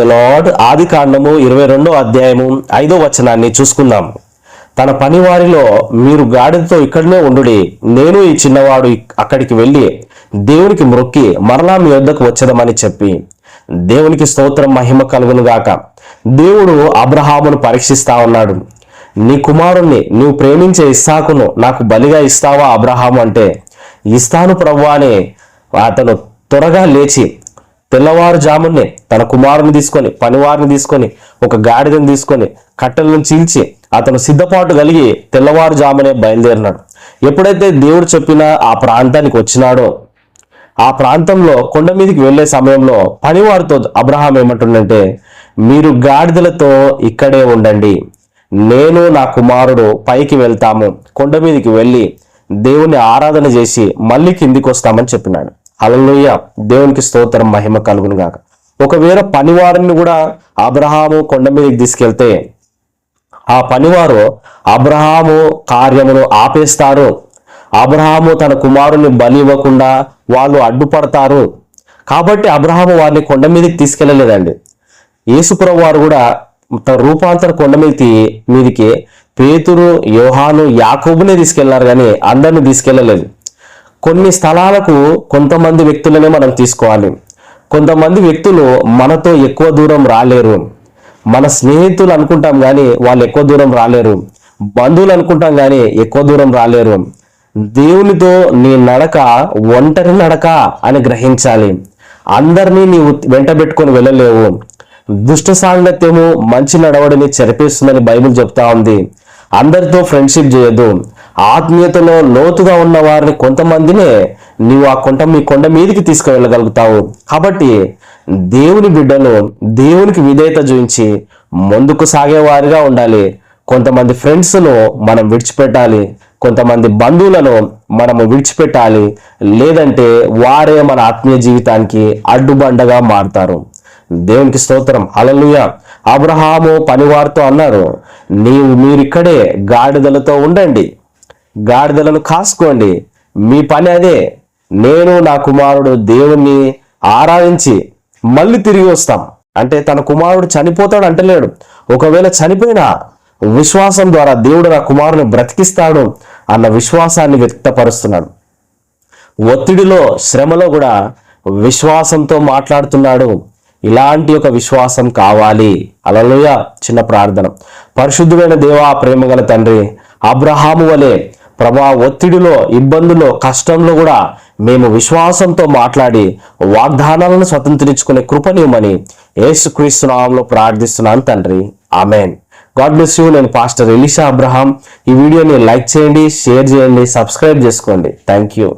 Lord ఆది కాండము ఇరవై రెండో అధ్యాయము ఐదో వచనాన్ని చూసుకుందాం. తన పనివారిలో మీరు గాడిదతో ఇక్కడనే ఉండుడి. నేను ఈ చిన్నవాడు అక్కడికి వెళ్ళి దేవునికి మ్రొక్కి మరలా మీ వద్దకు వచ్చదమని చెప్పి. దేవునికి స్తోత్రం మహిమ కలుగును గాక. దేవుడు అబ్రహామును పరీక్షిస్తా ఉన్నాడు. నీ కుమారుణ్ణి నువ్వు ప్రేమించే ఇస్సాకును నాకు బలిగా ఇస్తావా అబ్రహాము అంటే? ఇస్తాను ప్రభు అని అతను త్వరగా లేచి తెల్లవారుజామునే తన కుమారుని తీసుకొని పనివారిని తీసుకొని ఒక గాడిదను తీసుకొని కట్టెలను చీల్చి అతను సిద్ధపాటు కలిగి తెల్లవారుజామునే బయలుదేరినాడు. ఎప్పుడైతే దేవుడు చెప్పిన ఆ ప్రాంతానికి వచ్చినాడో ఆ ప్రాంతంలో కొండ మీదకి వెళ్ళే సమయంలో పనివారితో అబ్రహాం ఏమంటుండంటే మీరు గాడిదలతో ఇక్కడే ఉండండి. నేను నా కుమారుడు పైకి వెళ్తాము. కొండ మీదకి వెళ్ళి దేవుని ఆరాధన చేసి మళ్ళీ కిందికి వస్తామని చెప్పినాడు. అలలోయ దేవునికి స్తోత్రం మహిమ కలుగును గాక ఒకవేళ పనివారిని కూడా అబ్రహాము కొండ మీదకి తీసుకెళ్తే ఆ పనివారు అబ్రహాము కార్యమును ఆపేస్తారు. అబ్రహాము తన కుమారుని బలి ఇవ్వకుండా వాళ్ళు అడ్డుపడతారు. కాబట్టి అబ్రహాము వారిని కొండ మీదకి తీసుకెళ్ళలేదండి యేసుప్రభు వారు కూడా తన రూపాంతర కొండ మీదకి మీదికి పేతురు యోహాను యాకోబునే తీసుకెళ్ళారు కానీ అందరిని తీసుకెళ్ళలేదు కొన్ని స్థలాలకు కొంతమంది వ్యక్తులనే మనం తీసుకోవాలి. కొంతమంది వ్యక్తులు మనతో ఎక్కువ దూరం రాలేరు. మన స్నేహితులు అనుకుంటాం కానీ వాళ్ళు ఎక్కువ దూరం రాలేరు. బంధువులు అనుకుంటాం కానీ ఎక్కువ దూరం రాలేరు. దేవునితో నీ నడక ఒంటరి నడక అని గ్రహించాలి. అందరినీ నీవు వెంట పెట్టుకొని వెళ్ళలేవు. దుష్ట సాంగత్యము మంచి నడవడిని చెరిపేస్తుందని బైబిల్ చెప్తా ఉంది. అందరితో ఫ్రెండ్షిప్ చేయొద్దు. ఆత్మీయతలో లోతుగా ఉన్న వారిని కొంతమందినే నీవు ఆ కొండ మీ కొండ మీదకి తీసుకువెళ్ళగలుగుతావు. కాబట్టి దేవుని బిడ్డలు దేవునికి విధేయత చూపించి ముందుకు సాగేవారిగా ఉండాలి. కొంతమంది ఫ్రెండ్స్ను మనం విడిచిపెట్టాలి. కొంతమంది బంధువులను మనము విడిచిపెట్టాలి. లేదంటే వారే మన ఆత్మీయ జీవితానికి అడ్డుబండగా మారుతారు. దేవునికి స్తోత్రం. అలలుయ అబ్రహాము పనివారితో అన్నారు నీవు మీరిక్కడే గాడిదలతో ఉండండి. గాడిదలను కాసుకోండి. మీ పని అదే. నేను నా కుమారుడు దేవుణ్ణి ఆరాధించి మళ్ళీ తిరిగి వస్తాం. అంటే తన కుమారుడు చనిపోతాడు అంటలేడు. ఒకవేళ చనిపోయినా విశ్వాసం ద్వారా దేవుడు నా కుమారుని బ్రతికిస్తాడు అన్న విశ్వాసాన్ని వ్యక్తపరుస్తున్నాడు. ఒత్తిడిలో శ్రమలో కూడా విశ్వాసంతో మాట్లాడుతున్నాడు. ఇలాంటి ఒక విశ్వాసం కావాలి. అలలోయ చిన్న ప్రార్థన. పరిశుద్ధమైన దేవా ప్రేమగల తండ్రి అబ్రహాము వలె ప్రభా ఒత్తిడిలో ఇబ్బందుల్లో కష్టంలో కూడా మేము విశ్వాసంతో మాట్లాడి వాగ్దానాలను స్వతంత్రించుకునే కృపనివ్వమని యేసుక్రీస్తు నామంలో ప్రార్థిస్తున్నాను తండ్రి. ఆమెన్. God bless you. నేను పాస్టర్ ఎలిషా అబ్రహాం. ఈ వీడియోని లైక్ చేయండి షేర్ చేయండి సబ్స్క్రైబ్ చేసుకోండి. Thank you.